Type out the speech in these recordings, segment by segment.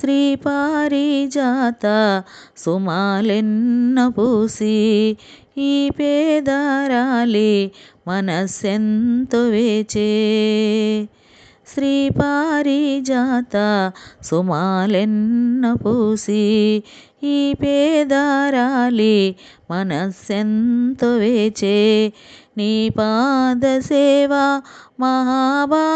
శ్రీ పారిజాత సుమాలెన్న పూసి ఈ పేదారాలి మనస్సెంతో వేచే. శ్రీ పారిజాత సుమాలెన్న పూసి ఈ పేదారాలి మనస్సెంతో వేచే. నీ పాద సేవ మహాభాగ్యమివా?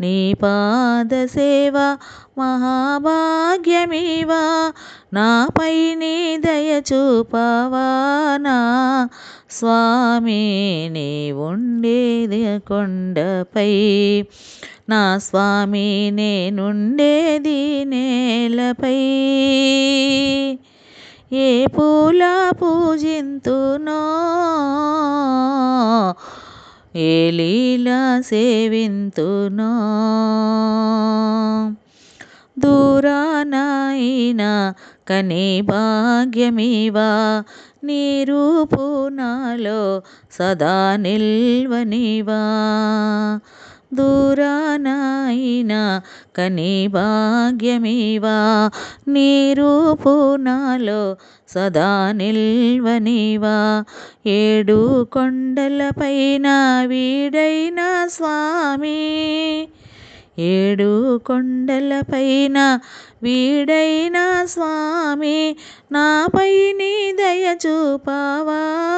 నీ పాద సేవ మహాభాగ్యమివా. నాపై నీ దయ చూపవా నా. స్వామి నీ ఉండేది కొండపై. నా స్వామి నేనుండేది నేలపై. ఏ పూల పూజింతునో ఏ లీలా సేవింతునో? దూరానాయినా కని భాగ్యమివా? నీ రూపు నాలో సదా నిల్వనివా? దూరానాయినా కనీ భాగ్యమివా? నీ రూపు నాలో సదా నిల్వనివా? ఏడు కొండలపైన వీడైన స్వామి. ఏడు కొండలపైన వీడైన స్వామి. నాపై నీ దయ చూపావా?